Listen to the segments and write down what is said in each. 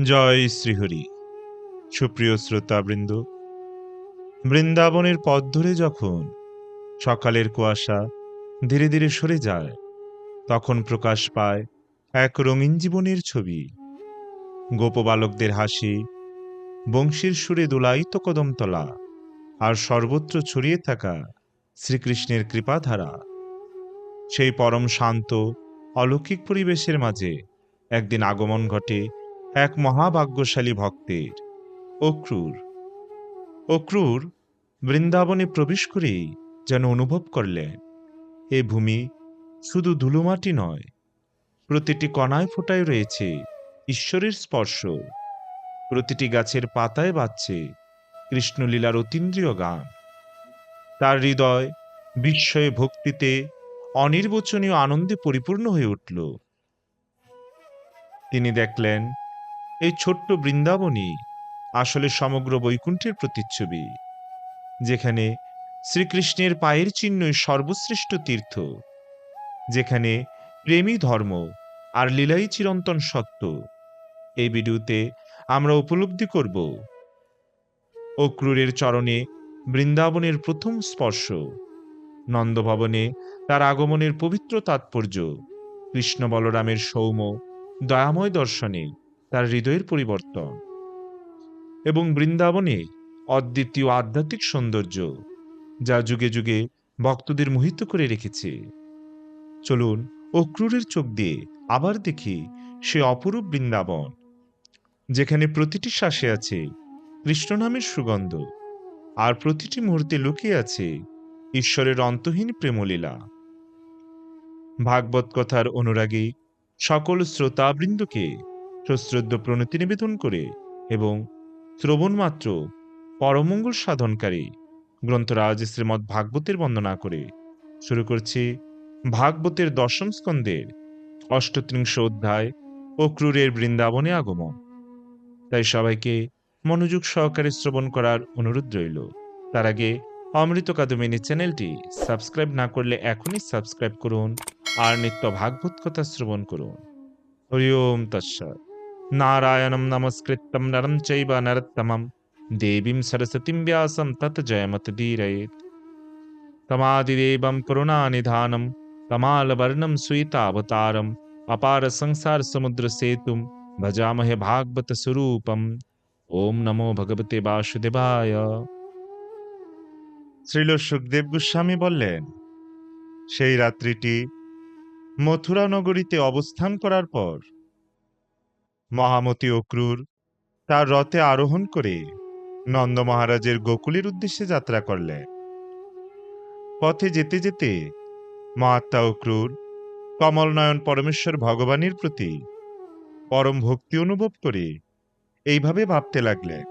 জয় শ্রীহরি। সুপ্রিয় শ্রোতাবৃন্দ, বৃন্দাবনের পথ ধরে যখন সকালের কুয়াশা ধীরে ধীরে সরে যায়, তখন প্রকাশ পায় এক রঙিন জীবনের ছবি। গোপবালকদের হাসি, বংশীর সুরে দোলায়িত কদমতলা, আর সর্বত্র ছড়িয়ে থাকা শ্রীকৃষ্ণের কৃপাধারা। সেই পরম শান্ত, অলৌকিক পরিবেশের মাঝে একদিন আগমন ঘটে এক মহাভাগ্যশালী ভক্তের। অক্রুর। অক্রুর বৃন্দাবনে প্রবেশ করেই যেন অনুভব করলেন, এ ভূমি শুধু ধুলোমাটি নয়, প্রতিটি কণায় ফোটায় রয়েছে ঈশ্বরের স্পর্শ, প্রতিটি গাছের পাতায় বাজছে কৃষ্ণলীলার অতীন্দ্রিয় গান। তার হৃদয় বিস্ময়ে ভক্তিতে অনির্বচনীয় আনন্দে পরিপূর্ণ হয়ে উঠল। তিনি দেখলেন এই ছোট্ট বৃন্দাবনই আসলে সমগ্র বৈকুণ্ঠের প্রতিচ্ছবি, যেখানে শ্রীকৃষ্ণের পায়ের চিহ্নই সর্বশ্রেষ্ঠ তীর্থ, যেখানে প্রেমী ধর্ম আর লীলাই চিরন্তন সত্য। এই ভিডিওতে আমরা উপলব্ধি করব অক্রুরের চরণে বৃন্দাবনের প্রথম স্পর্শ, নন্দভবনে তার আগমনের পবিত্র তাৎপর্য, কৃষ্ণ বলরামের সৌম্য, দয়াময় দর্শনে। তার হৃদয়ের পরিবর্তন এবং বৃন্দাবনে অদ্বিতীয় আধ্যাত্মিক সৌন্দর্য যা যুগে যুগে ভক্তদের মোহিত করে রেখেছে। চলুন অক্রুরের চোখ দিয়ে আবার দেখি সে অপরূপ বৃন্দাবন, যেখানে প্রতিটি শ্বাসে আছে কৃষ্ণ নামের সুগন্ধ আর প্রতিটি মুহূর্তে লুকিয়ে আছে ঈশ্বরের অন্তহীন প্রেমলীলা। ভাগবত কথার অনুরাগী সকল শ্রোতাবৃন্দকে সশ্রদ্ধ প্রণতি নিবেদন করে এবং শ্রবণ মাত্র পরমঙ্গল সাধনকারী গ্রন্থরাজ শ্রীমৎ ভাগবতের বন্দনা করে। শুরু করছি ভাগবতের দশম স্কন্দের অষ্টত্রিংশ অধ্যায় ও ক্রুরের বৃন্দাবনে আগমন। তাই সবাইকে মনোযোগ সহকারে শ্রবণ করার অনুরোধ রইল। তার আগে অমৃত কাদমিনী চ্যানেলটি সাবস্ক্রাইব না করলে এখনই সাবস্ক্রাইব করুন আর নিত্য ভাগবত কথা শ্রবণ করুন। হরি ওম তৎসৎ। नारायणं नमस्कृतं नरं चैव नरोत्तमं देवीं सरस्वतीं व्यासं तत् जयमतधीरयेत् तमादिदेवं करुणानिधानं कमालवर्णं स्वीतावतारम् अपार संसार समुद्र सेतुं भजामहे भागवत स्वरूपम ओम नमो ভগবতে বাসুদেবায় শ্রীল সুখদেব গোস্বামী বললেন সেই রাত্রিটি মথুরা নগরীতে অবস্থান করার পর মহামতি অক্রুর তার রথে আরোহণ করে নন্দ মহারাজের গোকুলের উদ্দেশ্যে যাত্রা করলেন পথে যেতে যেতে মহাত্মা অক্রুর, কমলনয়ন পরমেশ্বর ভগবানের প্রতি পরম ভক্তি অনুভব করে এইভাবে ভাবতে লাগলেন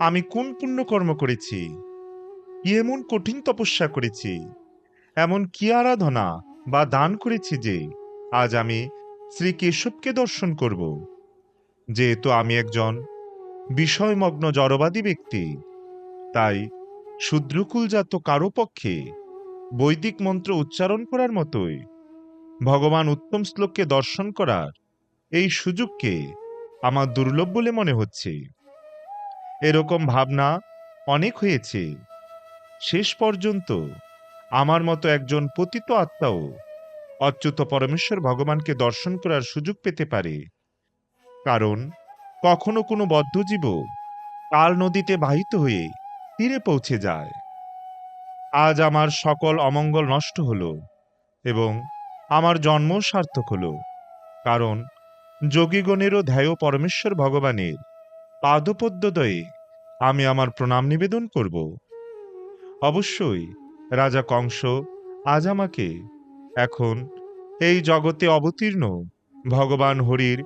আমি কোন পুণ্যকর্ম করেছি? কি এমন কঠিন তপস্যা করেছি? এমন কি আরাধনা বা দান করেছি যে আজ আমি শ্রী কেশবকে দর্শন করব। যেহেতু আমি একজন বিষয়মগ্ন জড়বাদী ব্যক্তি, তাই শূদ্রকুলজাত কারও পক্ষে বৈদিক মন্ত্র উচ্চারণ করার মতোই ভগবান উত্তম শ্লোককে দর্শন করার এই সুযোগকে আমার দুর্লভ বলে মনে হচ্ছে। এরকম ভাবনা অনেক হয়েছে। শেষ পর্যন্ত আমার মতো একজন পতিত আত্মাও অচ্যুত পরমেশ্বর ভগবানকে দর্শন করার সুযোগ পেতে পারে। কারণ, কখনো কোনো বদ্ধজীব কাল নদীতে বাহিত হয়ে তীরে পৌঁছে যায়। আজ আমার সকল অমঙ্গল নষ্ট হলো এবং আমার জন্ম সার্থক হলো। কারণ, যোগীগণেরও ধ্যায় পরমেশ্বর ভগবানের পাদপদ্যদয়ে আমি আমার প্রণাম নিবেদন করব। অবশ্যই, রাজা কংস আজ আমাকে এখন এই জগতে অবতীর্ণ। ভগবান হরির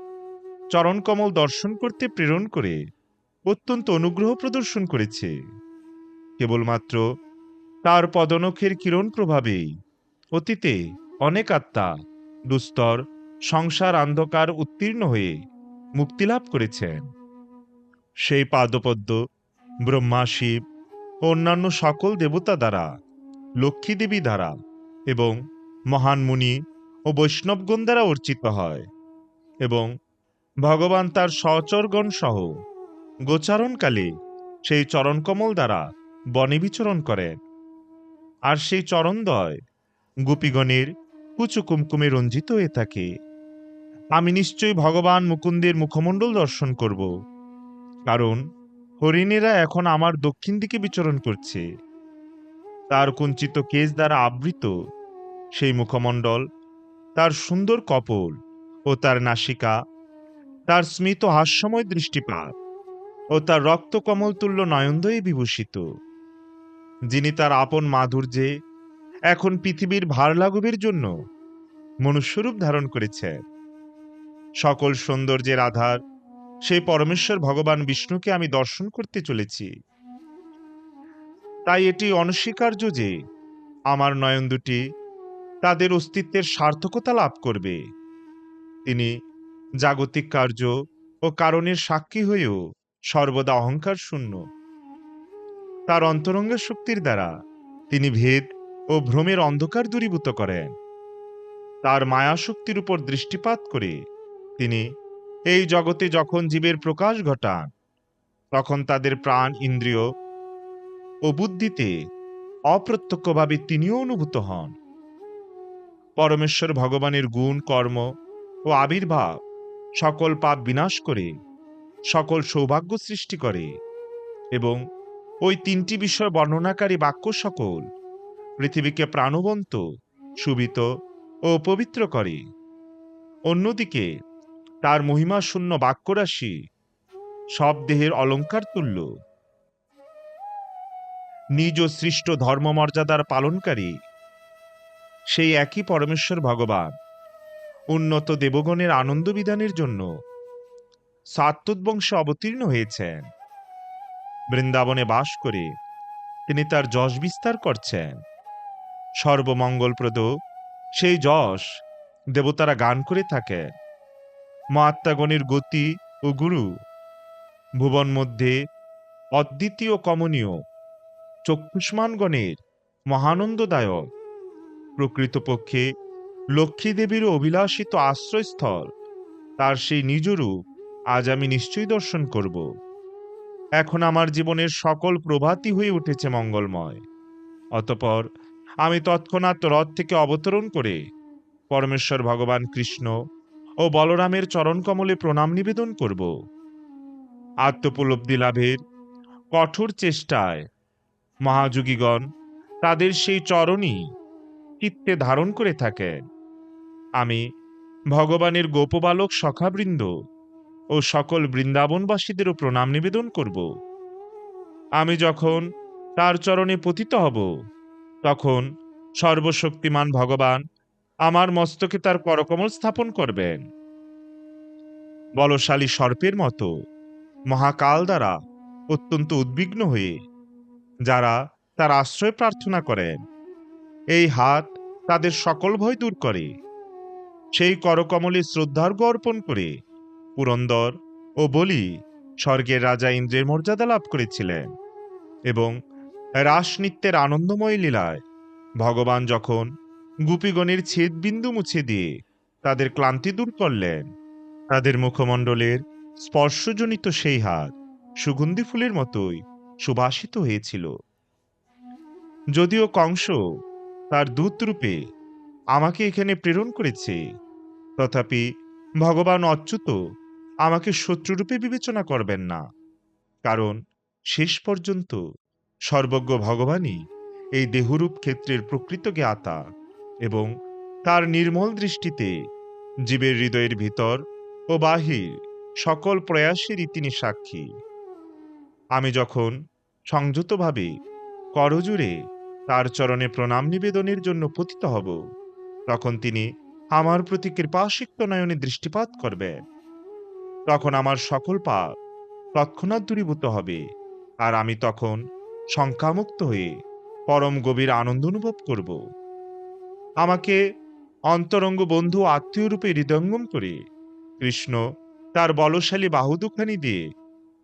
চরণকমল দর্শন করতে প্রেরণ করে অত্যন্ত অনুগ্রহ প্রদর্শন করেছে। কেবলমাত্র তার পদনখের কিরণ প্রভাবেই অতীতে অনেক আত্মা দুস্তর, সংসার অন্ধকার উত্তীর্ণ হয়ে মুক্তিলাভ করেছেন। সেই পাদপদ্ম, ব্রহ্মা, শিব অন্যান্য সকল দেবতা দ্বারা, লক্ষ্মী দেবী দ্বারা এবং মহান মুনি ও বৈষ্ণবগণ দ্বারা অর্চিত হয় এবং ভগবান তার সচরগণ সহ গোচারণকালে সেই চরণকমল দ্বারা বনে বিচরণ করেন। আর সেই চরণদয় গোপীগণের কুচু কুমকুমে রঞ্জিত হয়ে থাকে। আমি নিশ্চয়ই ভগবান মুকুন্দের মুখমণ্ডল দর্শন করব, কারণ হরিণেরা এখন আমার দক্ষিণ দিকে বিচরণ করছে। তার কুঞ্চিত কেশ দ্বারা আবৃত সেই মুখমণ্ডল, তার সুন্দর কপল ও তার নাসিকা, তার স্মিত হাস্যময় দৃষ্টিপাত ও তার রক্তকমল তুল্য নয়নদয়ে বিভূষিত। যিনি তার আপন মাধুর্যে এখন পৃথিবীর ভার লাঘবের জন্য মনুষ্যরূপ ধারণ করেছেন। সকল সৌন্দর্যের আধার সেই পরমেশ্বর ভগবান বিষ্ণুকে আমি দর্শন করতে চলেছি। তাই এটি অনস্বীকার্য যে আমার নয়ন দুটি তাদের অস্তিত্বের সার্থকতা লাভ করবে। তিনি জাগতিক কার্য ও কারণের সাক্ষী হয়েও সর্বদা অহংকার শূন্য। তার অন্তরঙ্গের শক্তির দ্বারা তিনি ভেদ ও ভ্রমের অন্ধকার দূরীভূত করেন। তার মায়া শক্তির উপর দৃষ্টিপাত করে তিনি এই জগতে যখন জীবের প্রকাশ ঘটান, তখন তাদের প্রাণ, ইন্দ্রিয় ও বুদ্ধিতে অপ্রত্যক্ষভাবে তিনিও অনুভূত হন। পরমেশ্বর ভগবানের গুণ, কর্ম ও আবির্ভাব সকল পাপ বিনাশ করে, সকল সৌভাগ্য সৃষ্টি করে এবং ওই তিনটি বিষয় বর্ণনাকারী বাক্য সকল পৃথিবীকে প্রাণবন্ত, সুবিত ও পবিত্র করে। অন্যদিকে তার মহিমা শূন্য বাক্যরাশি সব দেহের অলঙ্কার তুল্য। নিজ সৃষ্ট ধর্মমর্যাদার পালনকারী সেই একই পরমেশ্বর ভগবান। উন্নত দেবগণের আনন্দ বিধানের জন্য সাত্তৎবংশে অবতীর্ণ হয়েছেন। বৃন্দাবনে বাস করে তিনি তার যশ বিস্তার করছেন। সর্বমঙ্গলপ্রদ সেই যশ দেবতারা গান করে থাকেন। মহাত্মাগণের গতি ও গুরু ভুবন মধ্যে অদ্বিতীয় কমনীয় চক্ষুষ্মানগণের মহানন্দদায়ক প্রকৃতপক্ষে লক্ষ্মী দেবীর অভিলাষিত আশ্রয়স্থল। তার সেই নিজ রূপ আজ আমি নিশ্চয়ই দর্শন করব। এখন আমার জীবনের সকল প্রভাতই হয়ে উঠেছে মঙ্গলময়। অতপর আমি তৎক্ষণাৎ রথ থেকে অবতরণ করে পরমেশ্বর ভগবান কৃষ্ণ ও বলরামের চরণকমলে প্রণাম নিবেদন করব। আত্মোপলব্ধি লাভের কঠোর চেষ্টায় মহাযোগীগণ তাদের সেই চরণই চিত্তে ধারণ করে থাকেন আমি ভগবানের গোপবালক সখাবৃন্দ ও সকল বৃন্দাবনবাসীদেরও প্রণাম নিবেদন করব। আমি যখন তার চরণে পতিত হব, তখন সর্বশক্তিমান ভগবান আমার মস্তকে তার করকমল স্থাপন করবেন। বলশালী সর্পের মতো মহাকাল দ্বারা অত্যন্ত উদ্বিগ্ন হয়ে যারা তার আশ্রয় প্রার্থনা করেন, এই হাত তাদের সকল ভয় দূর করে। সেই করকমলে শ্রদ্ধার্ঘ অর্পণ করে পুরন্দর ও বলি স্বর্গের রাজা ইন্দ্রের মর্যাদা লাভ করেছিলেন এবং রাসনৃত্যের আনন্দময় লীলায় ভগবান যখন গুপিগণের ছেদবিন্দু মুছে দিয়ে তাদের ক্লান্তি দূর করলেন, তাদের মুখমণ্ডলের স্পর্শজনিত সেই হাত সুগন্ধি ফুলের মতোই সুবাসিত হয়েছিল। যদিও কংস তার দূতরূপে আমাকে এখানে প্রেরণ করেছে। তথাপি ভগবান অচ্যুত আমাকে শত্রুরূপে বিবেচনা করবেন না, কারণ শেষ পর্যন্ত সর্বজ্ঞ ভগবানই এই দেহরূপ ক্ষেত্রের প্রকৃত জ্ঞাতা এবং তার নির্মল দৃষ্টিতে জীবের হৃদয়ের ভিতর ও বাহির সকল প্রয়াসেরই তিনি সাক্ষী। আমি যখন সংযতভাবে করজুড়ে তার চরণে প্রণাম নিবেদনের জন্য পতিত হব। তখন তিনি আমার প্রতি কৃপাসিক্ত নয়নে দৃষ্টিপাত করবেন তখন আমার সকল পাপ তৎক্ষণাৎ দূরীভূত হবে আর আমি তখন শঙ্কামুক্ত হয়ে পরম গভীর আনন্দ অনুভব করব। আমাকে অন্তরঙ্গ বন্ধু আত্মীয় রূপে হৃদয়ঙ্গম করে কৃষ্ণ তার বলশালী বাহু দুখানি দিয়ে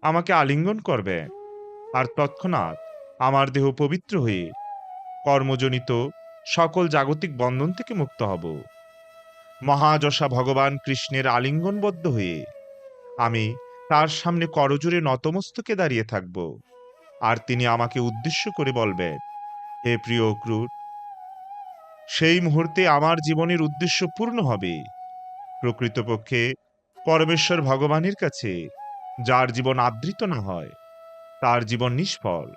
আমাকে আলিঙ্গন করবে আর তৎক্ষণাৎ আমার দেহ পবিত্র হয়ে কর্মজনিত সকল জাগতিক বন্ধন থেকে মুক্ত হব। মহাযশা ভগবান কৃষ্ণের আলিঙ্গনবদ্ধ হয়ে আমি তার সামনে করজোরে নতমস্তকে দাঁড়িয়ে থাকব। আর তিনি আমাকে উদ্দেশ্য করে বলবেন, হে প্রিয় অক্রুর, সেই মুহূর্তে আমার জীবনের উদ্দেশ্য পূর্ণ হবে। প্রকৃতপক্ষে পরমেশ্বর ভগবানের কাছে যার জীবন আদৃত না হয়, তার জীবন নিষ্ফল।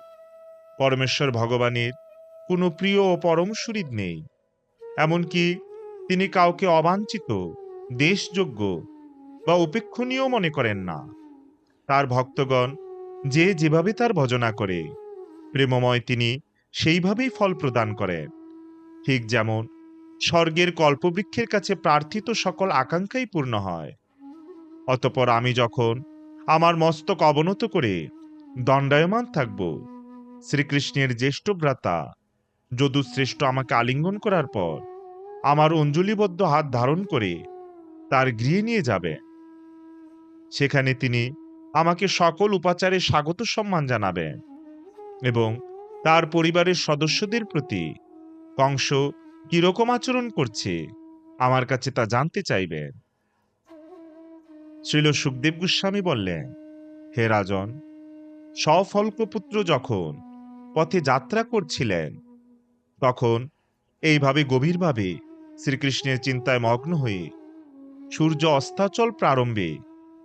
পরমেশ্বর ভগবানের কোনো প্রিয় ও পরম সুহৃদ নেই। এমনকি তিনি কাউকে অবাঞ্ছিত, দেশযোগ্য বা উপেক্ষণীয় মনে করেন না। তার ভক্তগণ যে যেভাবে তার ভজনা করে, প্রেমময় তিনি সেইভাবেই ফল প্রদান করেন। ঠিক যেমন স্বর্গের কল্পবৃক্ষের কাছে প্রার্থিত সকল আকাঙ্ক্ষাই পূর্ণ হয়। অতপর আমি যখন আমার মস্তক অবনত করে দণ্ডায়মান থাকব, শ্রীকৃষ্ণের জ্যেষ্ঠ ভ্রাতা যদুশ্রেষ্ঠ আমাকে আলিঙ্গন করার পর আমার অঞ্জলিবদ্ধ হাত ধারণ করে তার গৃহে নিয়ে যাবে। সেখানে তিনি আমাকে সকল উপাচারে স্বাগত সম্মান জানাবেন এবং তার পরিবারের সদস্যদের প্রতি কংস কীরকম আচরণ করছে আমার কাছে তা জানতে চাইবেন। শ্রীল সুখদেব গোস্বামী বললেন, হে রাজন সফল্কপুত্র যখন পথে যাত্রা করছিলেন তখন এইভাবে গভীরভাবে শ্রীকৃষ্ণের চিন্তায় মগ্ন হয়ে সূর্য অস্তাচল প্রারম্ভে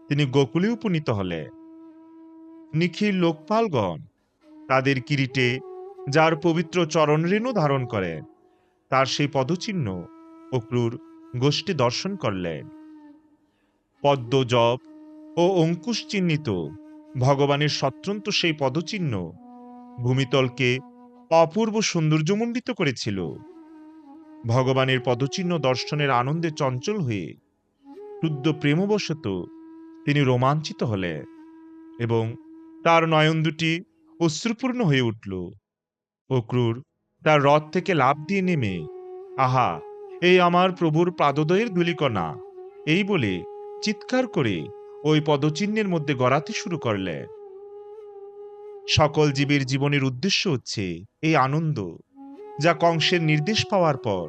তিনি গোকুলে উপনীত হলে নিখিল লোকপালগণ তাদের কিরিটে যার পবিত্র চরণ চরণরেণু ধারণ করেন, তার সেই পদচিহ্ন অক্রুর গোষ্ঠী দর্শন করলেন। পদ্ম জপ ও অঙ্কুশ চিহ্নিত ভগবানের স্বতন্ত্র সেই পদচিহ্ন ভূমিতলকে অপূর্ব সৌন্দর্যমণ্ডিত করেছিল। ভগবানের পদচিহ্ন দর্শনের আনন্দে চঞ্চল হয়ে শুদ্ধ প্রেমবশত তিনি রোমাঞ্চিত হলেন এবং তার নয়ন দুটি অশ্রুপূর্ণ হয়ে উঠল অক্রুর তার রথ থেকে লাভ দিয়ে নেমে, আহা, এই আমার প্রভুর পাদদয়ের ধুলিকণা এই বলে চিৎকার করে ওই পদচিহ্নের মধ্যে গড়াতে শুরু করলেন সকল জীবের জীবনের উদ্দেশ্য হচ্ছে এই আনন্দ, যা কংসের নির্দেশ পাওয়ার পর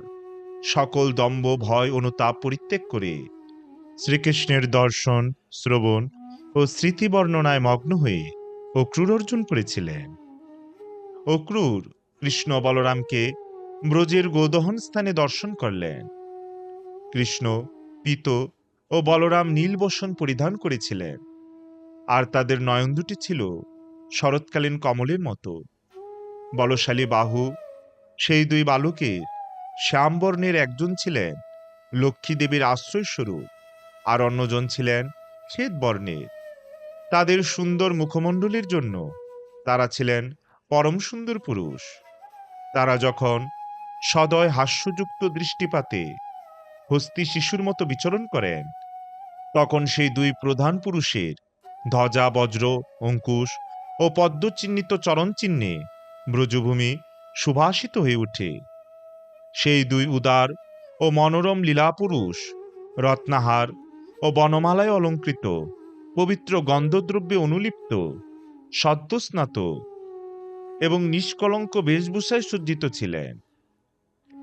সকল দম্ভ, ভয়, অনুতাপ পরিত্যাগ করে শ্রীকৃষ্ণের দর্শন, শ্রবণ ও স্মৃতি বর্ণনায় মগ্ন হয়ে অক্রুর অর্জন করেছিলেন। অক্রুর কৃষ্ণ বলরামকে ব্রজের গোদহন স্থানে দর্শন করলেন। কৃষ্ণ, পিত ও বলরাম নীল বসন পরিধান করেছিলেন। আর তাদের নয়ন দুটি ছিল শরৎকালীন কমলের মতো। বলশালী বাহু, সেই দুই বালকের শ্যামবর্ণের একজন ছিলেন লক্ষ্মী দেবীর আশ্রয়স্বরূপ আর অন্যজন ছিলেন শ্বেত বর্ণের তাদের সুন্দর মুখমণ্ডলের জন্য তারা ছিলেন পরম সুন্দর পুরুষ। তারা যখন সদয় হাস্যযুক্ত দৃষ্টিপাতে হস্তি শিশুর মতো বিচরণ করেন, তখন সেই দুই প্রধান পুরুষের ধ্বজা, বজ্র, অঙ্কুশ ও পদ্মচিহ্নিত চরণচিহ্নে ব্রজভূমি সুভাষিত হয়ে ওঠে সেই দুই উদার ও মনোরম লীলাপুরুষ রত্নাহার ও বনমালায় অলঙ্কৃত, পবিত্র গন্ধদ্রব্যে অনুলিপ্ত, সদ্যস্নাত এবং নিষ্কলঙ্ক বেশভূষায় সজ্জিত ছিলেন।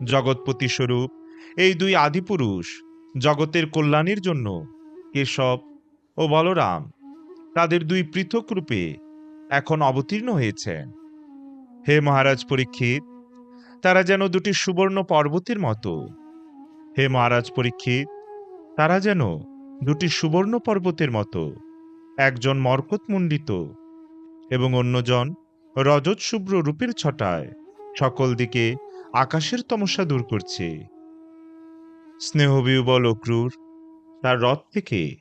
জগৎপতি স্বরূপ এই দুই আদিপুরুষ জগতের কল্যাণের জন্য কেশব ও বলরাম তাদের দুই পৃথক রূপে এখন অবতীর্ণ হয়েছেন হে মহারাজ পরীক্ষিত, তারা যেন দুটি সুবর্ণ পর্বতের মতো। হে মহারাজ পরীক্ষিত, তারা যেন দুটি সুবর্ণ পর্বতের মতো, একজন মর্কতমণ্ডিত এবং অন্যজন রজত শুভ্র রূপের ছটায় সকল দিকে আকাশের তমস্যা দূর করছে। স্নেহবিউবল অক্রুর তার রথ থেকে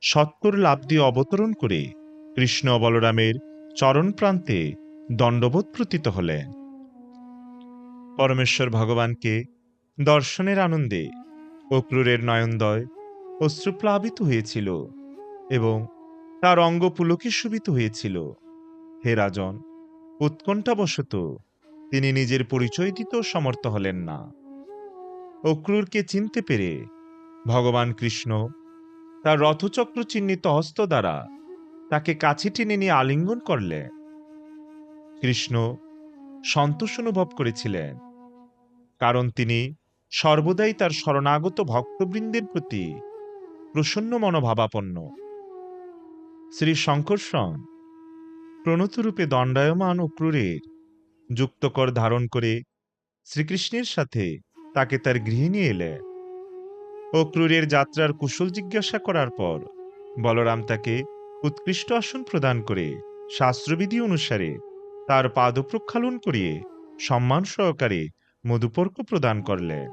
সত্তর লাভ দিয়ে অবতরণ করে কৃষ্ণ বলরামের চরণ প্রান্তে দণ্ডবোধ প্রতীত হলেন পরমেশ্বর ভগবানকে দর্শনের আনন্দে অক্রুরের নয়নদয় অশ্রুপ্লাবিত হয়েছিল এবং তার অঙ্গ পুলকে শুভিত হয়েছিল। হে রাজন, উৎকণ্ঠাবশত তিনি নিজের পরিচয় দিতেও সমর্থ হলেন না। অক্রুরকে চিনতে পেরে ভগবান কৃষ্ণ তার রথচক্র চিহ্নিত হস্ত দ্বারা তাকে কাছে টেনে নিয়ে আলিঙ্গন করলেন কৃষ্ণ সন্তোষ অনুভব করেছিলেন, কারণ তিনি সর্বদাই তার শরণাগত ভক্তবৃন্দের প্রতি প্রসন্ন মনোভাবাপন্ন। শ্রী শঙ্কর্ষণ প্রণতরূপে দণ্ডায়মান ও ক্রূরের যুক্তকর ধারণ করে শ্রীকৃষ্ণের সাথে তাকে তার গৃহে নিয়ে এলেন ও ক্রূরের যাত্রার কুশল জিজ্ঞাসা করার পর বলরাম তাকে উৎকৃষ্ট আসন প্রদান করে, শাস্ত্রবিধি অনুসারে তার পাদ প্রক্ষালন করিয়ে সম্মান সহকারে মধুপর্ক প্রদান করলেন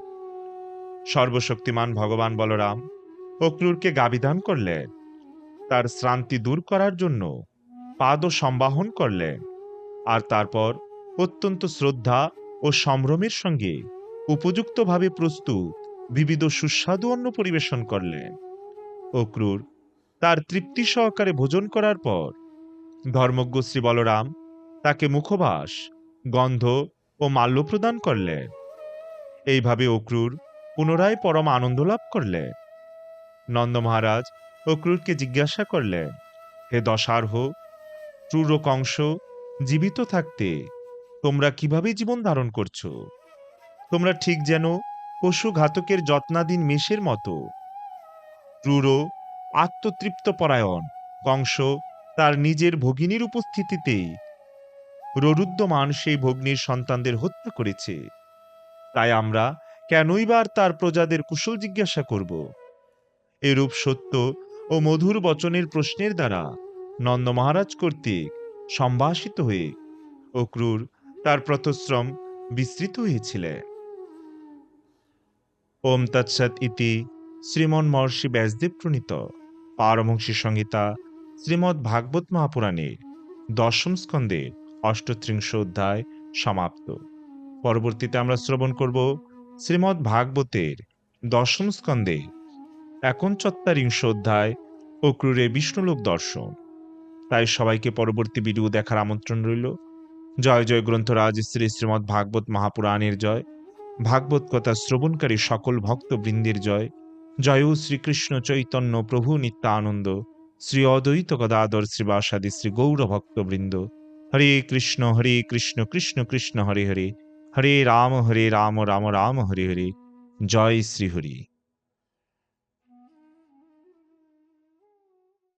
সর্বশক্তিমান ভগবান বলরাম অক্রুরকে গাবিধান করলেন তার শ্রান্তি দূর করার জন্য পাদ সম্বাহন করলেন আর তারপর অত্যন্ত শ্রদ্ধা ও সম্ভ্রমের সঙ্গে উপযুক্তভাবে প্রস্তুত, বিবিধ সুস্বাদু অন্ন পরিবেশন করলেন অক্রুর তার তৃপ্তি সহকারে ভোজন করার পর, ধর্মজ্ঞ শ্রী বলরাম তাকে মুখবাস, গন্ধ ও মাল্য প্রদান করলেন। এইভাবে অক্রুর পুনরায় পরম আনন্দ লাভ করলেন। নন্দ মহারাজ অক্রুরকে জিজ্ঞাসা করলেন, হে দশার্হ, ক্রূর কংস, জীবিত থাকতে তোমরা কীভাবে জীবন ধারণ করছ? তোমরা ঠিক যেন পশু ঘাতকের যত্নাধীন মেষের মতো। ক্রূর আত্মতৃপ্ত পরায়ণ কংস, তার নিজের ভগিনীর উপস্থিতিতেই। ররুদ্যমান সেই ভগ্নীর সন্তানদের হত্যা করেছে। তাই আমরা কেনই বার তার প্রজাদের কুশল জিজ্ঞাসা করব? এরূপ সত্য ও মধুর বচনের প্রশ্নের দ্বারা নন্দ মহারাজ কর্তৃক সম্ভাষিত হয়ে অক্রুর তার প্রতশ্রম বিস্তৃত হয়েছিলেন। ওম তৎসৎ ইতি শ্রীমন মহর্ষি ব্যাসদেব প্রণীত। পারমহংসী সংহিতা শ্রীমদ্ ভাগবত মহাপুরাণে দশম স্কন্ধে অষ্টত্রিংশ অধ্যায় সমাপ্ত। পরবর্তীতে আমরা শ্রবণ করব শ্রীমদ্ ভাগবতের দশম স্কন্ধে একঞ্চত্বারিংশ অধ্যায় অক্রুরে বিষ্ণুলোক দর্শন। তাই সবাইকে পরবর্তী ভিডিও দেখার আমন্ত্রণ রইল। জয় জয় গ্রন্থরাজ শ্রী শ্রীমদ্ ভাগবত মহাপুরাণের জয়। ভাগবত কথা শ্রবণকারী সকল ভক্তবৃন্দের জয়। জয় শ্রীকৃষ্ণ চৈতন্য প্রভু নিত্যানন্দ, শ্রী অদ্বৈত গদাধর শ্রীবাসাদি শ্রী গৌরভক্তবৃন্দ। হরে কৃষ্ণ হরে কৃষ্ণ কৃষ্ণ কৃষ্ণ, হরে হরে। হরে রাম হরে রাম রাম রাম, হরে হরে। জয় শ্রীহরি।